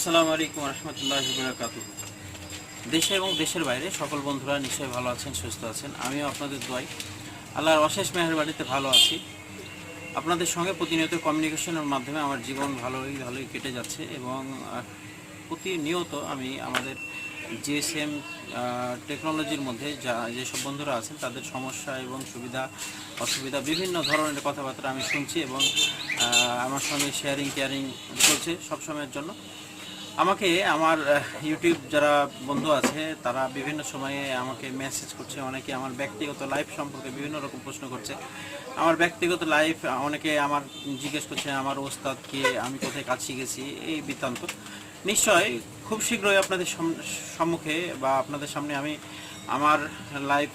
আসসালামু আলাইকুম রহমতুল্লাহ বরাকাত দেশে এবং দেশের বাইরে সকল বন্ধুরা নিশ্চয়ই ভালো আছেন, সুস্থ আছেন। আমিও আপনাদের দোয়াই আল্লাহর অশেষ মেহরবাড়িতে ভালো আছি। আপনাদের সঙ্গে প্রতিনিয়ত কমিউনিকেশনের মাধ্যমে আমার জীবন ভালোই ভালোই কেটে যাচ্ছে এবং প্রতিনিয়ত আমি আমাদের জিএসএম টেকনোলজির মধ্যে যা, যেসব বন্ধুরা আছেন, তাদের সমস্যা এবং সুবিধা, অসুবিধা, বিভিন্ন ধরনের কথাবার্তা আমি শুনছি এবং আমার সঙ্গে শেয়ারিং কেয়ারিং চলছে সবসময়ের জন্য। আমাকে আমার ইউটিউব যারা বন্ধু আছে, তারা বিভিন্ন সময়ে আমাকে মেসেজ করছে। অনেকে আমার ব্যক্তিগত লাইফ সম্পর্কে বিভিন্ন রকম প্রশ্ন করছে। আমার ব্যক্তিগত লাইফ অনেকে আমার জিজ্ঞেস করছে, আমার ওস্তাদ কে? আমি কোথায় কাজ শিখেছি এই বৃত্তান্ত। নিশ্চয় খুব শীঘ্রই আপনাদের সম্মুখে বা আপনাদের সামনে আমি আমার লাইফ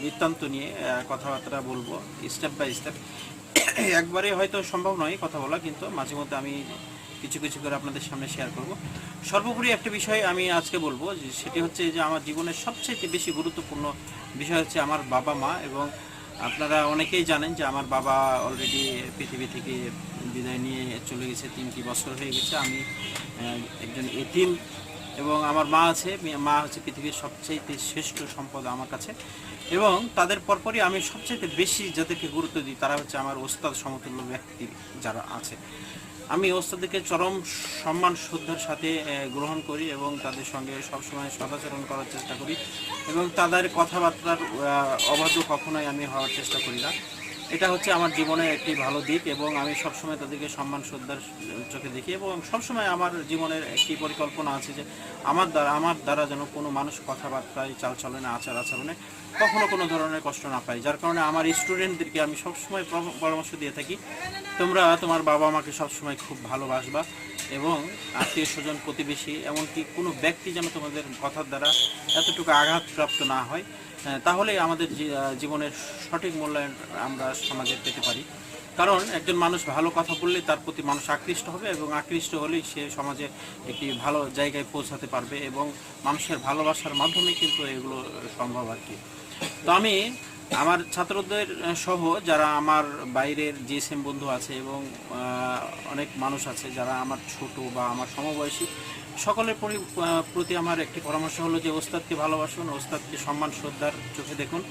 বৃত্তান্ত নিয়ে কথাবার্তা বলব স্টেপ বাই স্টেপ একবারে হয়তো সম্ভব নয় কথা বলা, কিন্তু মাঝে মধ্যে আমি কিছু কিছু করে আপনাদের সামনে শেয়ার করব। সর্বোপরি একটা বিষয় আমি আজকে বলব যে সেটি হচ্ছে যে আমার জীবনের সবচেয়ে বেশি গুরুত্বপূর্ণ বিষয় হচ্ছে আমার বাবা, মা এবং আপনারা অনেকেই জানেন যে আমার বাবা অলরেডি পৃথিবী থেকে বিদায় নিয়ে চলে গেছে তিনটি বছর হয়ে গেছে। আমি একজন এতিম এবং আমার মা আছে। মা হচ্ছে পৃথিবীর সবচেয়ে শ্রেষ্ঠ সম্পদ আমার কাছে এবং তাদের পরপরই আমি সবচেয়ে বেশি যাদেরকে গুরুত্ব দিই তারা হচ্ছে আমার ওস্তাদ সমতুল্য ব্যক্তি যারা আছে। আমি ওস্তাদকে চরম সম্মান, শ্রদ্ধার সাথে গ্রহণ করি এবং তাদের সঙ্গে সবসময় সদাচরণ করার চেষ্টা করি এবং তাদের কথাবার্তার অবাধ্য কখনোই আমি হওয়ার চেষ্টা করি না। এটা হচ্ছে আমার জীবনে একটি ভালো দিক এবং আমি সবসময় তাদেরকে সম্মান, শ্রদ্ধার চোখে দেখি এবং সবসময় আমার জীবনের একটি পরিকল্পনা আছে যে আমার দ্বারা আমার দ্বারা যেন কোনো মানুষ কথাবার্তায় চালচলনে, আচার আচরণে কখনো কোনো ধরনের কষ্ট না পাই যার কারণে আমার স্টুডেন্টদেরকে আমি সবসময় পর- পরামর্শ দিয়ে থাকি, তোমরা তোমার বাবা মাকে সবসময় খুব ভালোবাসবা। এবং আত্মীয় স্বজন প্রতিবেশী এমনকি কোনো ব্যক্তি যেন তোমাদের কথার দ্বারা এতটুকু আঘাতপ্রাপ্ত না হয় আহ, তাহলেই আমাদের জীবনের সঠিক মূল্যায়ন আমরা সমাজে পেতে পারি। কারণ একজন মানুষ ভালো কথা বললে তার প্রতি মানুষ আকৃষ্ট হবে এবং আকৃষ্ট হলেই সে সমাজে একটি ভালো জায়গায় পৌঁছাতে পারবে এবং মানুষের ভালোবাসার মাধ্যমে কিন্তু এগুলো সম্ভব আর কি। তো আমি আমার ছাত্রদের সহ যারা আমার বাইরের জিএসএম বন্ধু আছে এবং অনেক মানুষ আছে যারা আমার ছোট বা আমার সমবয়সী, সকলের পরি- প্রতি আমার একটি পরামর্শ হলো যে ওস্তাদকে ভালোবাসুন, ওস্তাদকে সম্মান, শ্রদ্ধার চোখে দেখুন।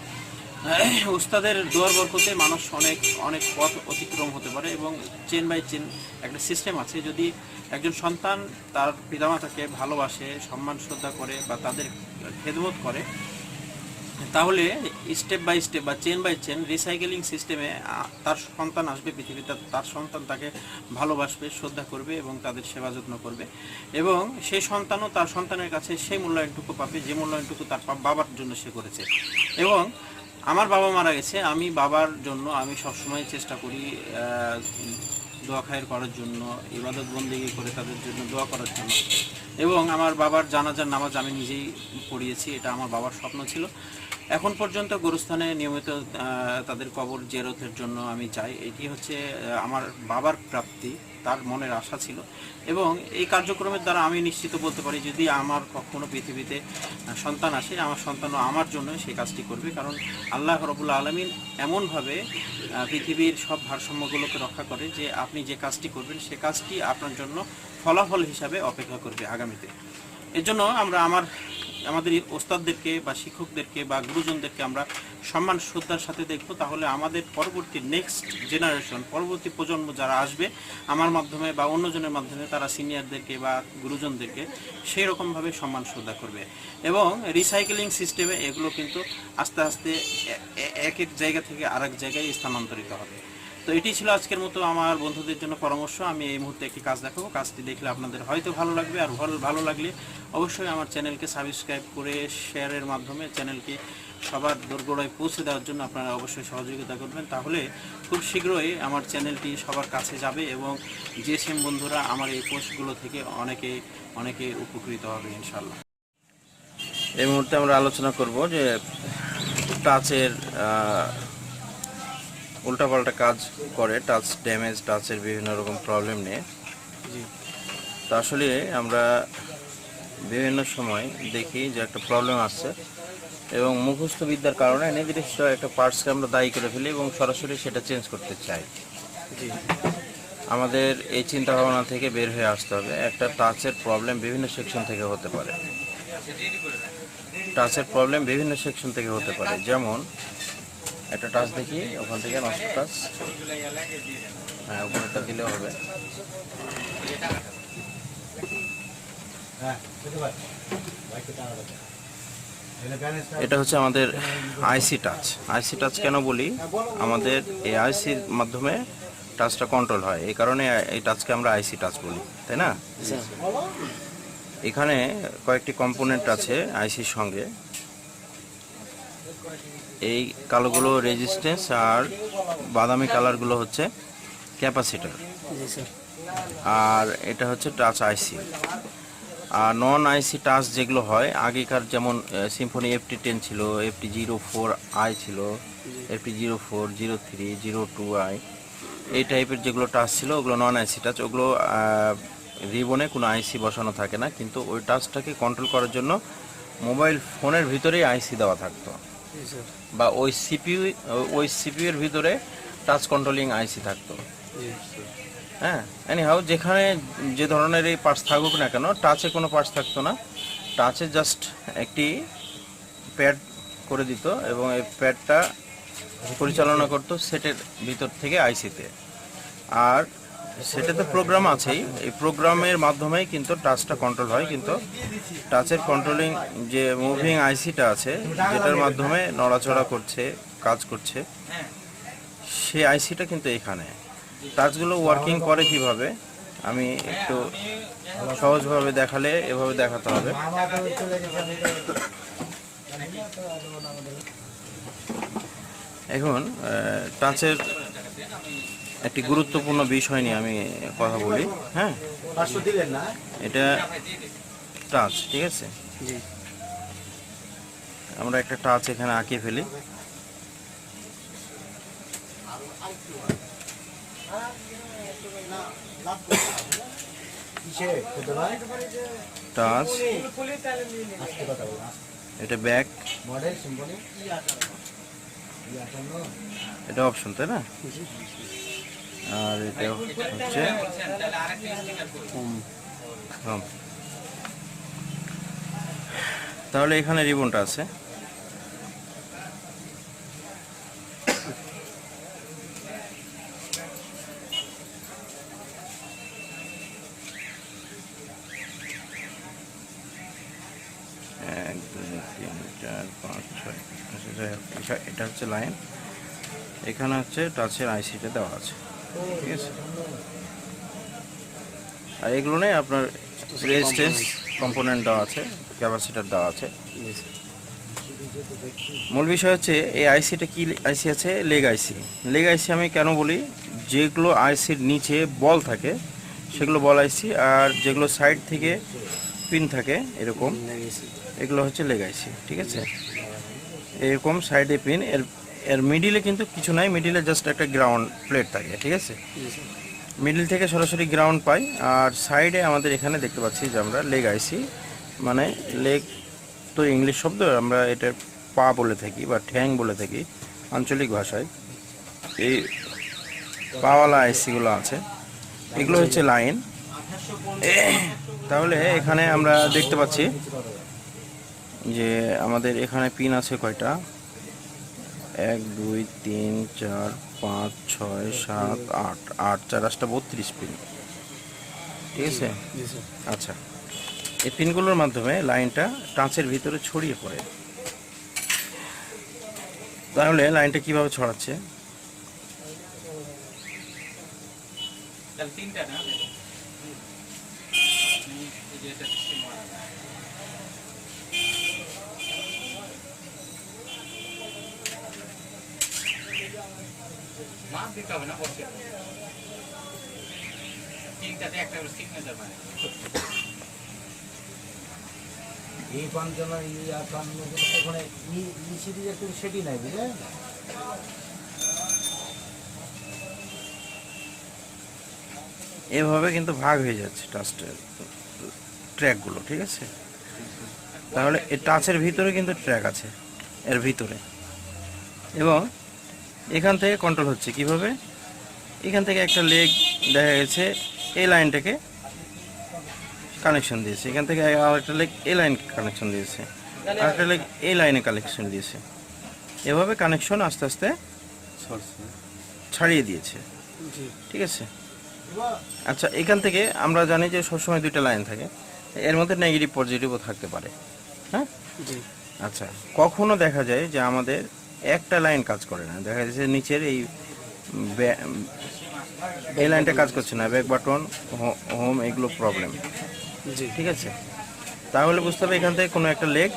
ওস্তাদের দোয়ার বরকতে মানুষ অনেক অনেক পথ অতিক্রম হতে পারে এবং চেন বাই চেন একটা সিস্টেম আছে। যদি একজন সন্তান তার পিতামাতাকে ভালোবাসে, সম্মান, শ্রদ্ধা করে বা তাদের খেদমত করে তাহলে স্টেপ বাই স্টেপ বা চেন বাই চেন রিসাইকেলিং সিস্টেমে তার সন্তান আসবে পৃথিবীতে, তার সন্তান তাকে ভালোবাসবে, শ্রদ্ধা করবে এবং তাদের সেবা যত্ন করবে। এবং সেই সন্তানও তার সন্তানের কাছে সেই মূল্যায়নটুকু পাবে, যে মূল্যায়নটুকু তার বাবার জন্য সে করেছে। এবং আমার বাবা মারা গেছে, আমি বাবার জন্য, আমি সবসময় চেষ্টা করি দোয়া খায়ের করার জন্য, ইবাদত বন্দিগি করে তাদের জন্য দোয়া করার জন্য। এবং আমার বাবার জানাজার নামাজ আমি নিজেই পড়িয়েছি, এটা আমার বাবার স্বপ্ন ছিল। এখন পর্যন্ত গোরস্থানে নিয়মিত তাদের কবর জেরতের জন্য আমি চাই এটি হচ্ছে আমার বাবার প্রাপ্তি, তার মনের আশা ছিল। এবং এই কার্যক্রমের দ্বারা আমি নিশ্চিত বলতে পারি, যদি আমার কখনো পৃথিবীতে সন্তান আসে, আমার সন্তানও আমার জন্য সেই কাজটি করবে। কারণ আল্লাহ রবুল্লা আলমিন এমনভাবে পৃথিবীর সব ভারসাম্যগুলোকে রক্ষা করে যে আপনি যে কাজটি করবেন, সে কাজটি আপনার জন্য ফলাফল হিসাবে অপেক্ষা করবে আগামীতে। এর জন্য আমরা আমার আমাদের ওস্তাদদেরকে বা শিক্ষকদেরকে বা গুরুজনদেরকে আমরা সম্মান, শ্রদ্ধার সাথে দেখব। তাহলে আমাদের পরবর্তী নেক্সট জেনারেশন পরবর্তী প্রজন্ম যারা আসবে, আমার মাধ্যমে বা অন্যজনের মাধ্যমে তারা সিনিয়রদেরকে বা গুরুজনদেরকে সেই রকমভাবে সম্মান, শ্রদ্ধা করবে। এবং রিসাইকেলিং সিস্টেমে এগুলো কিন্তু আস্তে আস্তে এক এক জায়গা থেকে আরেক জায়গায় স্থানান্তরিত হবে। তো এটি ছিল আজকের মতো আমার বন্ধুদের জন্য পরামর্শ। আমি এই মুহূর্তে একটি কাজ দেখাবো। কাজটি দেখলে আপনাদের হয়তো ভালো লাগবে। আর ভালো ভালো লাগলে অবশ্যই আমার চ্যানেলকে সাবস্ক্রাইব করে শেয়ারের মাধ্যমে চ্যানেলকে সবার দোরগোড়ায় পৌঁছে দেওয়ার জন্য আপনারা অবশ্যই সহযোগিতা করবেন। তাহলে খুব শীঘ্রই আমার চ্যানেলটি সবার কাছে যাবে এবং যে সেম বন্ধুরা আমার এই পোস্টগুলো থেকে অনেকে অনেকে উপকৃত হবে ইনশাল্লাহ এই মুহূর্তে আমরা আলোচনা করব যে টাচের উল্টাপাল্টা কাজ করে টাচ ড্যামেজ টাচের বিভিন্ন রকম প্রবলেম নিয়ে। তো আসলে আমরা বিভিন্ন সময় দেখি যে একটা প্রবলেম আসছে এবং মুখস্থ বিদ্যার কারণে নির্দিষ্ট একটা পার্টসকে আমরা দায়ী করে ফেলি এবং সরাসরি সেটা চেঞ্জ করতে চাই। আমাদের এই চিন্তা ভাবনা থেকে বের হয়ে আসতে হবে। একটা টাচের প্রবলেম বিভিন্ন সেকশন থেকে হতে পারে। টাচের প্রবলেম বিভিন্ন সেকশন থেকে হতে পারে। যেমন একটা টাচ দেখি ওখান থেকে নষ্ট টাচ। হ্যাঁ উপরেরটা দিলেও হবে। এটা হচ্ছে আমাদের আইসি টাচ আইসি টাচ কেন বলি? আমাদের এই আইসির মাধ্যমে টাচটা কন্ট্রোল হয়। এই কারণে এই টাচকে আমরা আইসি টাচ বলি তাই না? এখানে কয়েকটি কম্পোনেন্ট আছে আইসির সঙ্গে। এই কালোগুলো রেজিস্ট্যান্স আর বাদামি কালারগুলো হচ্ছে ক্যাপাসিটার আর এটা হচ্ছে টাচ আইসি আর নন আইসি টাচ যেগুলো হয় আগেকার যেমন সিম্ফনি এফটি টেন ছিল এফটি জিরো ফোর আই ছিল FT zero four zero three zero two I এই টাইপের যেগুলো টাচ ছিল ওগুলো নন আইসি টাচ ওগুলো রিবনে কোনো আইসি বসানো থাকে না কিন্তু ওই টাচটাকে কন্ট্রোল করার জন্য মোবাইল ফোনের ভিতরেই আইসি দেওয়া থাকতো। বা ওই সিপিইউ ওই সিপিইউ এর ভিতরে টাচ কন্ট্রোলিং আইসি থাকতো। হ্যাঁ এনিহাউ যেখানে যে ধরনের এই পার্টস থাকুক না কেন টাচে কোনো পার্টস থাকতো না। টাচে জাস্ট একটি প্যাড করে দিত এবং এই প্যাডটা পরিচালনা করতো সেটের ভিতর থেকে আইসিতে আর সেটাতে প্রোগ্রাম আছেই। এই প্রোগ্রামের মাধ্যমেই কিন্তু টাচটা কন্ট্রোল হয়, কিন্তু টাচের কন্ট্রোলিং যে মুভিং আইসিটা আছে, যেটার মাধ্যমে নড়াচড়া করছে, কাজ করছে সেই আইসিটা কিন্তু এখানে। টাচগুলো ওয়ার্কিং করে কীভাবে, আমি একটু সহজভাবে দেখালে এভাবে দেখাতে হবে। এখন টাচের একটি গুরুত্বপূর্ণ বিষয় নিয়ে আমি কথা বলি হ্যাঁ? এটা টাচ ঠিক আছে? আমরা একটা টাচ এখানে আঁকিয়ে ফেলি। টাচ। এটা ব্যাক এটা অপশন তাই না? আর এটা হচ্ছে তাহলে এখানে রিবনটা আছে এক তিন চার পাঁচ ছয় আচ্ছা, এটা হচ্ছে লাইন এখানে হচ্ছে টাচের আইসিটা দেওয়া আছে ঠিক আছে। আর এগুলো নেই আপনার রেজিস্ট্যান্স কম্পোনেন্ট দেওয়া আছে ক্যাপাসিটার দেওয়া আছে। মূল বিষয় হচ্ছে এই আইসিটা কি আইসি আছে? লেগ আইসি লেগ আইসি আমি কেন বলি? যেগুলো আইসির নিচে বল থাকে সেগুলো বল আইসি আর যেগুলো সাইড থেকে পিন থাকে এরকম এগুলো হচ্ছে লেগ আইসি ঠিক আছে? এরকম সাইডে পিন এর এর মিডিলে কিন্তু কিছু নাই মিডিলে জাস্ট একটা গ্রাউন্ড প্লেট থাকে ঠিক আছে? মিডিল থেকে সরাসরি গ্রাউন্ড পাই আর সাইডে আমাদের এখানে দেখতে পাচ্ছি যে আমরা লেগ আইসি মানে লেগ তো ইংলিশ শব্দ আমরা এটা পা বলে থাকি বা ঠ্যাং বলে থাকি আঞ্চলিক ভাষায়। এই পাওয়ালা আইসিগুলো আছে। এগুলো হচ্ছে লাইন তাহলে এখানে আমরা দেখতে পাচ্ছি যে আমাদের এখানে পিন আছে কয়টা? এক দুই তিন চার পাঁচ ছয় সাত আট। আট চার আটটা বত্রিশ পিন ঠিক আছে? আচ্ছা। এই পিনগুলোর মাধ্যমে লাইনটা টাচের ভিতরে ছড়িয়ে পড়ে। তাহলে লাইনটা কীভাবে ছড়াচ্ছে? তিনটা না? দিতে হবে না বসে তিনটাতে একটা সিগনেচার মানে এই পাঞ্চনা ওখানে একটু সেটি নাই বুঝলে এভাবে কিন্তু ভাগ হয়ে যাচ্ছে টাচের ট্র্যাকগুলো ঠিক আছে? তাহলে টাচের ভিতরে কিন্তু ট্র্যাক আছে, এর ভিতরে। এবং এখান থেকে কন্ট্রোল হচ্ছে কীভাবে? এখান থেকে একটা লেগ দেখা গেছে এই লাইনটাকে কানেকশন দিয়েছে। এখান থেকে আরেকটা লেগ এই লাইন কানেকশন দিয়েছে। আরেকটা লেগ এই লাইনে কানেকশন দিয়েছে। এভাবে কানেকশন আস্তে আস্তে ছাড়িয়ে দিয়েছে। ঠিক আছে? আচ্ছা এখান থেকে আমরা জানি যে সবসময় দুইটা লাইন থাকে। এর মধ্যে নেগেটিভ পজিটিভও থাকতে পারে। হ্যাঁ? আচ্ছা কখনো দেখা যায় যে আমাদের একটা লাইন কাজ করে না। দেখা যাচ্ছে নিচের এই এই লাইনটা কাজ করছে না। ব্যাক বাটন হোম এগুলো প্রবলেম জি। ঠিক আছে? তাহলে বুঝতে হবে এখান থেকে কোনো একটা লেগ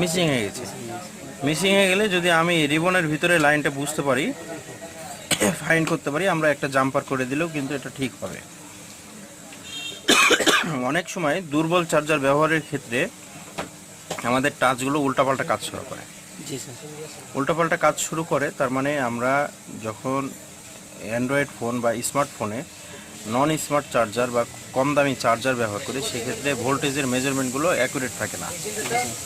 মিসিং হয়ে গেছে। মিসিং হয়ে গেলে যদি আমি রিবনের ভিতরে লাইনটা বুঝতে পারি ফাইন করতে পারি আমরা একটা জাম্পার করে দিলেও কিন্তু এটা ঠিক হবে। অনেক সময় দুর্বল চার্জার ব্যবহারের ক্ষেত্রে আমাদের টাচগুলো উল্টাপাল্টা কাজ শুরু করে। উল্টাপাল্টা কাজ শুরু করে তার মানে আমরা যখন অ্যান্ড্রয়েড ফোন বা স্মার্টফোনে নন স্মার্ট চার্জার বা কম দামি চার্জার ব্যবহার করি সেক্ষেত্রে ভোল্টেজের মেজারমেন্টগুলো অ্যাকুরেট থাকে না।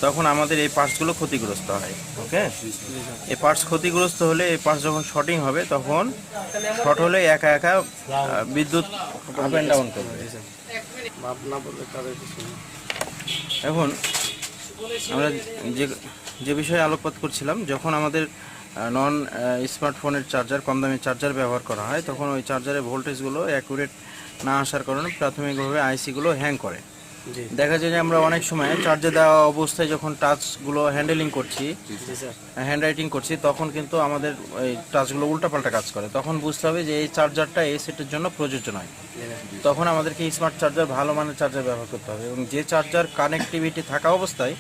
তখন আমাদের এই পার্টসগুলো ক্ষতিগ্রস্ত হয় ওকে এই পার্টস ক্ষতিগ্রস্ত হলে এই পার্টস যখন শর্টিং হবে তখন শর্ট হলে একা একা বিদ্যুৎ আপ অ্যান্ড ডাউন করবে। এখন আমরা যে যে বিষয়ে আলোকপাত করছিলাম, যখন আমাদের নন স্মার্টফোনের চার্জার কম দামি চার্জার ব্যবহার করা হয়, তখন ওই চার্জারের ভোল্টেজগুলো অ্যাকুরেট না আসার কারণে প্রাথমিকভাবে আইসিগুলো হ্যাং করে। দেখা যায় যে আমরা অনেক সময় চার্জে দেওয়া অবস্থায় যখন টাচগুলো হ্যান্ডেলিং করছি হ্যান্ড রাইটিং করছি তখন কিন্তু আমাদের এই টাচগুলো উল্টাপাল্টা কাজ করে। তখন বুঝতে হবে যে এই চার্জারটা এই সেটের জন্য প্রযোজ্য নয়। তখন আমাদেরকে স্মার্ট চার্জার ভালো মানের চার্জার ব্যবহার করতে হবে এবং যে চার্জার কানেক্টিভিটি থাকা অবস্থায়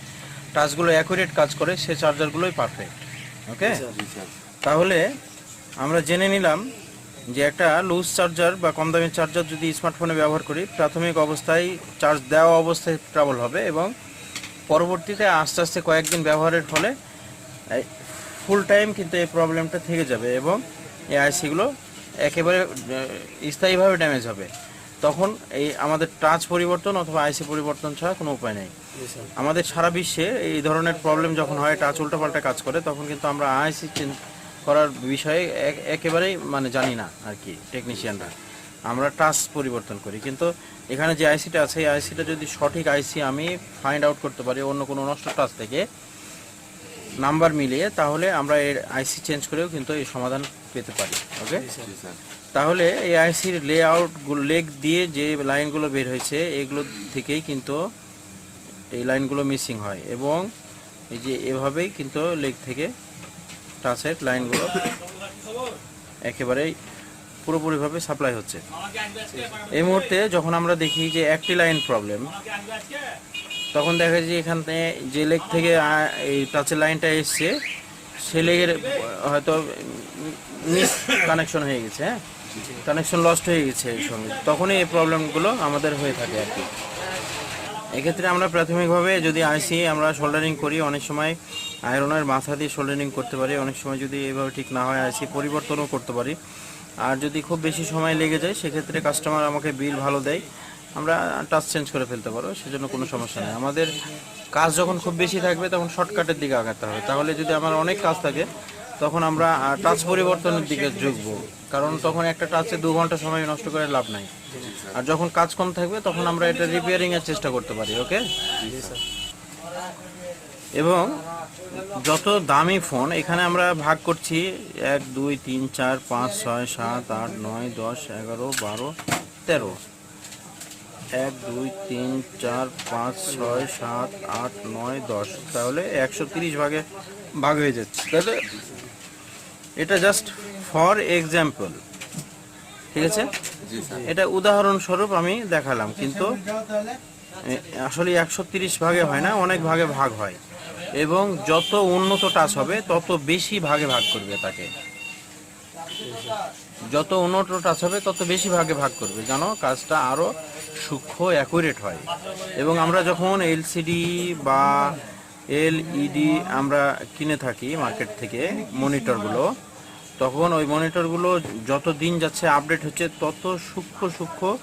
টাচগুলো অ্যাকুরেট কাজ করে সে চার্জারগুলোই পারফেক্ট ওকে তাহলে আমরা জেনে নিলাম যে একটা লুজ চার্জার বা কম দামি চার্জার যদি স্মার্টফোনে ব্যবহার করি প্রাথমিক অবস্থায় চার্জ দেওয়া অবস্থায় ট্রাবল হবে এবং পরবর্তীতে আস্তে আস্তে কয়েকদিন ব্যবহারের ফলে ফুল টাইম কিন্তু এই প্রবলেমটা থেকে যাবে এবং এই আইসিগুলো একেবারে স্থায়ীভাবে ড্যামেজ হবে। তখন এই আমাদের টাচ পরিবর্তন অথবা আইসি পরিবর্তন ছাড়া কোনো উপায় নেই। আমাদের সারা বিশ্বে এই ধরনের প্রবলেম যখন হয় টাচ উল্টাপাল্টা কাজ করে তখন কিন্তু আমরা আইসি করার বিষয়ে এক- একেবারেই মানে জানি না আর কি টেকনিশিয়ানরা আমরা টাচ পরিবর্তন করি। কিন্তু এখানে যে আইসিটা আছে এই আইসিটা যদি সঠিক আইসি আমি ফাইন্ড আউট করতে পারি অন্য কোনো নষ্ট টাচ থেকে নাম্বার মিলিয়ে তাহলে আমরা এর আইসি চেঞ্জ করেও কিন্তু এই সমাধান পেতে পারি। ওকে তাহলে এই আইসির লে আউট লেগ দিয়ে যে লাইনগুলো বের হয়েছে এগুলো থেকেই কিন্তু এই লাইনগুলো মিসিং হয়। এবং এই যে এভাবেই কিন্তু লেগ থেকে টাচের লাইনগুলো একেবারেই পুরোপুরিভাবে সাপ্লাই হচ্ছে। এই মুহূর্তে যখন আমরা দেখি যে একটি লাইন প্রবলেম তখন দেখা যায় যে এখানে যে লেগ থেকে এই টাচের লাইনটা এসছে সে লেগের হয়তো মিস কানেকশন হয়ে গেছে হ্যাঁ? কানেকশন লস্ট হয়ে গেছে এর সঙ্গে। তখনই এই প্রবলেমগুলো আমাদের হয়ে থাকে আর কি। এক্ষেত্রে আমরা প্রাথমিকভাবে যদি আইসি আমরা সোল্ডারিং করি, অনেক সময় আয়রনের মাথা দিয়ে সোল্ডারিং করতে পারি, অনেক সময় যদি এভাবে ঠিক না হয় আইসি পরিবর্তনও করতে পারি। আর যদি খুব বেশি সময় লেগে যায়, সেক্ষেত্রে কাস্টমার আমাকে বিল ভালো দেয়, আমরা টাচ চেঞ্জ করে ফেলতে পারো সেজন্য কোনো সমস্যা নেই। আমাদের কাজ যখন খুব বেশি থাকবে, তখন শর্টকাটের দিকে আগাতে হবে। তাহলে যদি আমার অনেক কাজ থাকে তখন আমরা টাচ পরিবর্তনের দিকে ঝুঁকবো। কারণ তখন একটা টাচে দু ঘণ্টা সময় নষ্ট করে লাভ নাই। আর যখন কাজ কম থাকবে, তখন আমরা এটা রিপেয়ারিং এর চেষ্টা করতে পারি ওকে এবং যত দামি ফোন এখানে আমরা ভাগ করছি, এক, দুই, তিন, চার, পাঁচ, ছয়, সাত, আট, নয়, দশ, এগারো, বারো, তেরো। এক, দুই, তিন, চার, পাঁচ, ছয়, সাত, আট, নয়, দশ। তাহলে একশো তিরিশ ভাগে ভাগ হয়ে যাচ্ছে। তাহলে এটা জাস্ট ফর এক্সাম্পল ঠিক আছে? এটা উদাহরণস্বরূপ আমি দেখালাম কিন্তু আসলে একশো ভাগে হয় না অনেক ভাগে ভাগ হয়। এবং যত উন্নত টাচ হবে তত বেশি ভাগে ভাগ করবে তাকে। যত উন্নত টাচ হবে তত বেশি ভাগে ভাগ করবে জানো? কাজটা আরও সূক্ষ্ম অ্যাকুরেট হয়। এবং আমরা যখন এলসিডি বা এলইডি আমরা কিনে থাকি মার্কেট থেকে মনিটরগুলো। তখন ওই মনিটরগুলো যত দিন যাচ্ছে আপডেট হচ্ছে, তত সূক্ষ্ম সূক্ষ্ম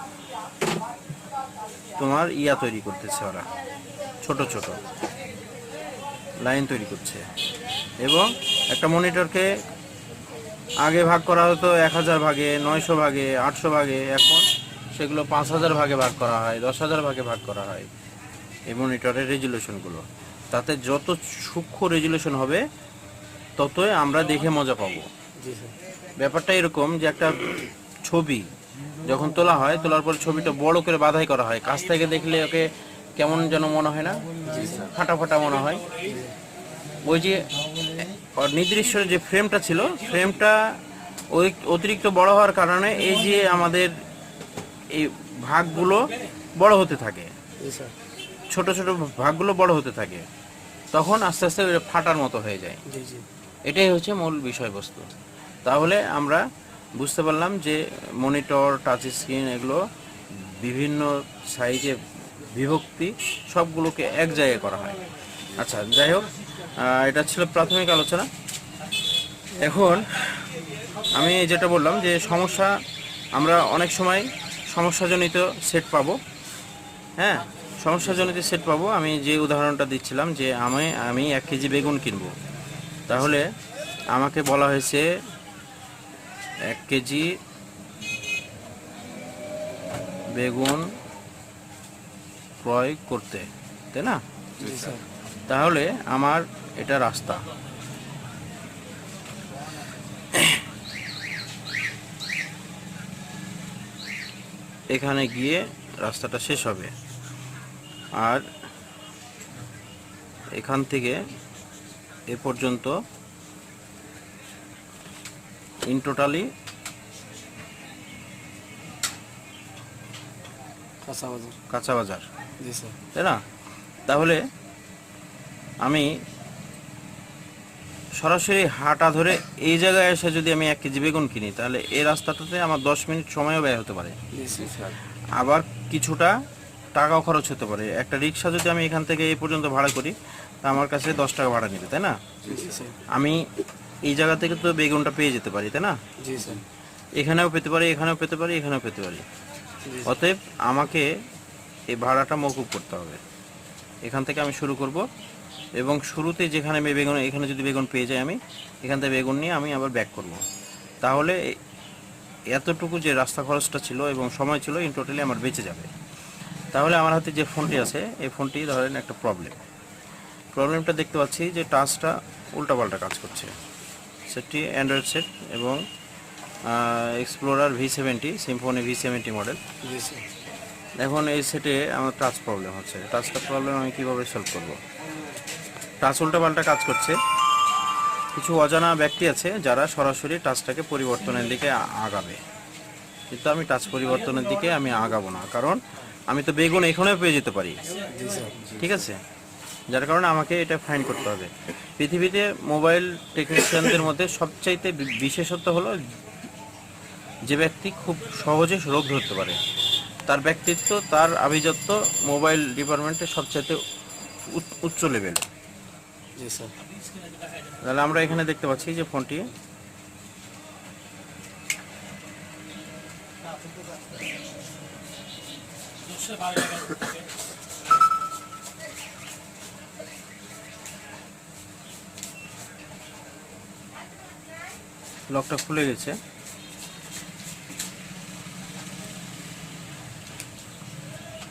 তোমার ইয়া তৈরি করতেছে ওরা। ছোট ছোট লাইন তৈরি করছে। এবং একটা মনিটরকে আগে ভাগ করা হতো এক হাজার ভাগে, নয়শো ভাগে, আটশো ভাগে, এখন সেগুলো পাঁচ হাজার ভাগে ভাগ করা হয়, দশ হাজার ভাগে ভাগ করা হয় এই মনিটরের রেজুলেশনগুলো। তাতে যত সূক্ষ্ম রেজুলেশন হবে ততই আমরা দেখে মজা পাবো। ব্যাপারটা এরকম যে একটা ছবি যখন তোলা হয় তোলার পর ছবিটা বড় করে বাধাই করা হয়। কাছ থেকে দেখলে ওকে কেমন যেন মনে হয় না? ফাটা ফাটা মনে হয়। ওই যে নির্দিষ্ট যে ফ্রেমটা ছিল ফ্রেমটা ওই অতিরিক্ত বড় হওয়ার কারণে এই যে আমাদের এই ভাগগুলো বড় হতে থাকে। স্যার। ছোট ছোট ভাগগুলো বড় হতে থাকে তখন আস্তে আস্তে ফাটার মতো হয়ে যায়। এটাই হচ্ছে মূল বিষয়বস্তু। তাহলে আমরা বুঝতে পারলাম যে মনিটর টাচ স্ক্রিন এগুলো বিভিন্ন সাইজে বিভক্তি সবগুলোকে এক জায়গায় করা হয়। আচ্ছা যাই হোক এটা ছিল প্রাথমিক আলোচনা। এখন আমি যেটা বললাম যে সমস্যা আমরা অনেক সময় সমস্যাজনিত সেট পাবো। হ্যাঁ? সমস্যাজনিত সেট পাবো। আমি যে উদাহরণটা দিচ্ছিলাম যে আমি আমি এক কেজি বেগুন কিনবো। তাহলে আমাকে বলা হয়েছে এক কেজি বেগুন ক্রয় করতে তাই না? তাহলে আমার এটা রাস্তা। এখানে গিয়ে রাস্তাটা শেষ হবে। আর এখান থেকে এ পর্যন্ত ইন টোটালি কাঁচা বাজার তাই না? তাহলে আমি সরাসরি হাঁটা ধরে এই জায়গায় এসে যদি আমি এক কেজি বেগুন কিনি তাহলে এই রাস্তাটাতে আমার দশ মিনিট সময়ও ব্যয় হতে পারে। আবার কিছুটা টাকাও খরচ হতে পারে। একটা রিক্সা যদি আমি এখান থেকে এই পর্যন্ত ভাড়া করি তা আমার কাছে দশ টাকা ভাড়া নেবে তাই না? আমি এই জায়গা থেকে তো বেগুনটা পেয়ে যেতে পারি তাই না? এখানেও পেতে পারি এখানেও পেতে পারি এখানেও পেতে পারি। অতএব আমাকে এই ভাড়াটা মকুব করতে হবে। এখান থেকে আমি শুরু করব এবং শুরুতে যেখানে আমি বেগুন এখানে যদি বেগুন পেয়ে যাই আমি এখান থেকে বেগুন নিয়ে আমি আবার ব্যাক করব। তাহলে এতটুকু যে রাস্তা খরচটা ছিল এবং সময় ছিল ইন টোটালি আমার বেঁচে যাবে। তাহলে আমার হাতে যে ফোনটি আছে, এই ফোনটি ধরেন একটা প্রবলেম প্রবলেমটা দেখতে পাচ্ছি যে টাচটা উল্টাপাল্টা কাজ করছে। সেটটি অ্যান্ড্রয়েড সেট এবং Explorer V seventy Symphony V seventy model এখন এই সেটে আমার টাচ প্রবলেম হচ্ছে। টাচটা প্রবলেম আমি কীভাবে সলভ করব? টাচ উল্টাপাল্টা কাজ করছে। কিছু অজানা ব্যক্তি আছে যারা সরাসরি টাচটাকে পরিবর্তনের দিকে আগাবে। কিন্তু আমি টাচ পরিবর্তনের দিকে আমি আগাবো না। কারণ আমি তো বেগুন এখানেও পেয়ে যেতে পারি। ঠিক আছে? যার কারণে আমাকে এটা ফাইন করতে হবে। পৃথিবীতে মোবাইল টেকনিশিয়ানদের মধ্যে সবচাইতে বিশেষত্ব হলো যে ব্যক্তি খুব সহজে রোগ ধরতে পারে। তার ব্যক্তিত্ব তার আভিজাত্য মোবাইল ডিপার্টমেন্টে সবচাইতে উচ্চ- লেভেল স্যার। তাহলে আমরা এখানে দেখতে পাচ্ছি যে ফোনটি লকটা খুলে গেছে।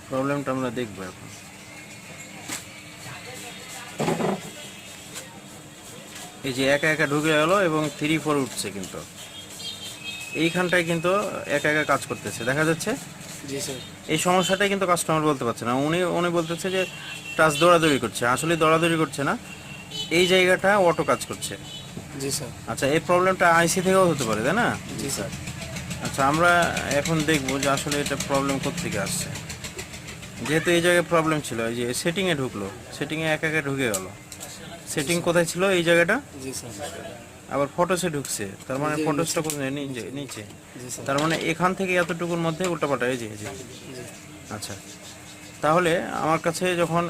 প্রবলেমটা আমরা দেখব এখন। এই যে একা একা ঢুকে গেল এবং থ্রি ফোর উঠছে কিন্তু। এইখানটায় কিন্তু একা একা কাজ করতেছে। দেখা যাচ্ছে জি স্যার এই সমস্যাটাই কিন্তু কাস্টমার বলতে পারছে না। উনি উনি বলতেছে যে টাচ দৌড়াদৌড়ি করছে। আসলে দৌড়াদৌড়ি করছে না। এই জায়গাটা অটো কাজ করছে। জি স্যার আচ্ছা এই প্রবলেমটা আইসি থেকেও হতে পারে তাই না? জি স্যার আচ্ছা আমরা এখন দেখব যে আসলে এটা প্রবলেম কোথেকে আসছে। যেহেতু এই জায়গায় প্রবলেম ছিল এই যে সেটিংয়ে ঢুকলো সেটিংয়ে একা একা ঢুকে গেল। সেটিং কোথায় ছিল এই জায়গাটা? জি স্যার আবার ফটোসে ঢুকছে। তার মানে ফটোসটা কোথায়? নিচে নিচে। তার মানে এখান থেকে এতটুকুর মধ্যে উল্টাপাল্টা এই যে জি আচ্ছা। তাহলে আমার কাছে যখন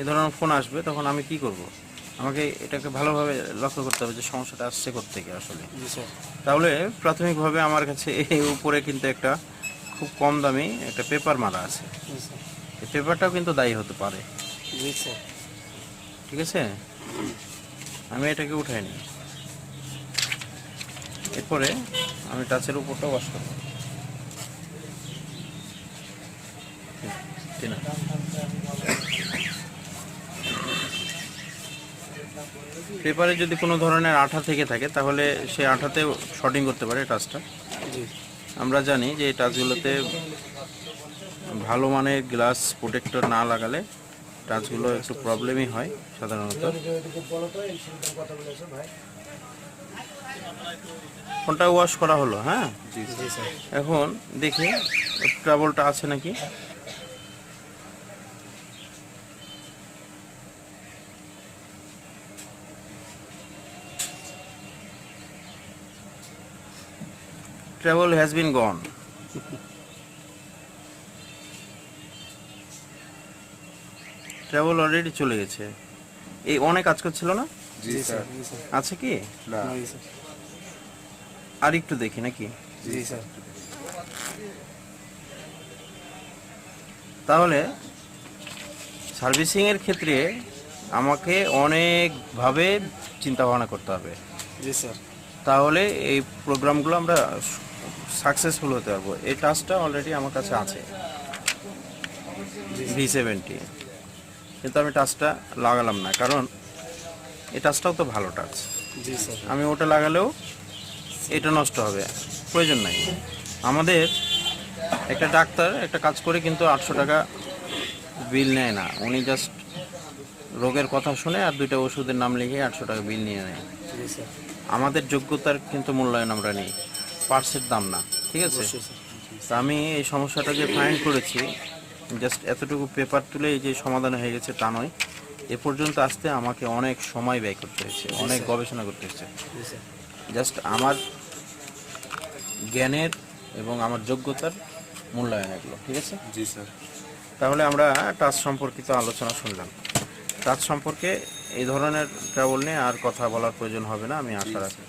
এ ধরনের ফোন আসবে তখন আমি কি করব? আমাকে এটাকে ভালোভাবে লক্ষ্য করতে হবে যে সমস্যাটা আসছে থেকে আসলে। তাহলে প্রাথমিকভাবে আমার কাছে এই উপরে কিন্তু একটা খুব কম দামি একটা পেপার মারা আছে। এই পেপারটাও কিন্তু দায়ী হতে পারে। ঠিক আছে? আমি এটাকে উঠাই নি এরপরে আমি টাচের উপরটা ওয়াশ করব। পেপারে যদি কোনো ধরনের আঠা থেকে থাকে তাহলে সে আঠাতে শর্টিং করতে পারে টাচটা আমরা জানি যে এই টাচগুলোতে ভালো মানের গ্লাস প্রোটেক্টর না লাগালে টাচগুলো একটু প্রবলেমই হয় সাধারণত এদিকে বলো তো এই সিলিটার কথা বলেছে ভাই ফোনটা ওয়াশ করা হলো হ্যাঁ? এখন দেখি ট্রাবলটা আছে নাকি? Travel has been gone travel already চলে গেছে। এই অনেক কাজ করছিল না? জি স্যার। আছে কি? না। আর একটু দেখি নাকি? জি স্যার। তাহলে সার্ভিসিংয়ের ক্ষেত্রে আমাকে অনেকভাবে চিন্তা ভাবনা করতে হবে। জি স্যার। তাহলে এই প্রোগ্রামগুলো আমরা সাকসেসফুল হতে পারব। এই টাচটা অলরেডি আমার কাছে আছে। V seventy. কিন্তু আমি টাচটা লাগালাম না কারণ এই টাচটাও তো ভালো টাচ। স্যার। আমি ওটা লাগালেও এটা নষ্ট হবে প্রয়োজন নাই। আমাদের একটা ডাক্তার একটা কাজ করে কিন্তু আটশো টাকা বিল নেয় না। উনি জাস্ট রোগের কথা শুনে আর দুইটা ওষুধের নাম লিখে আটশো টাকা বিল নিয়ে নেয়। আমাদের যোগ্যতার কিন্তু মূল্যায়ন আমরা নিই পার্সের দাম না ঠিক আছে? তা আমি এই সমস্যাটা যে ফাইন্ড করেছি জাস্ট এতটুকু পেপার তুলে এই যে সমাধান হয়ে গেছে তা নয় এ পর্যন্ত আসতে আমাকে অনেক সময় ব্যয় করতে হয়েছে অনেক গবেষণা করতে হয়েছে। জাস্ট আমার জ্ঞানের এবং আমার যোগ্যতার মূল্যায়ন এগুলো, ঠিক আছে? জি, স্যার। তাহলে আমরা টাচ সম্পর্কিত আলোচনা শুনলাম। টাচ সম্পর্কে এই ধরনের ট্রাভেল নিয়ে আর কথা বলার প্রয়োজন হবে না, আমি আশা রাখি।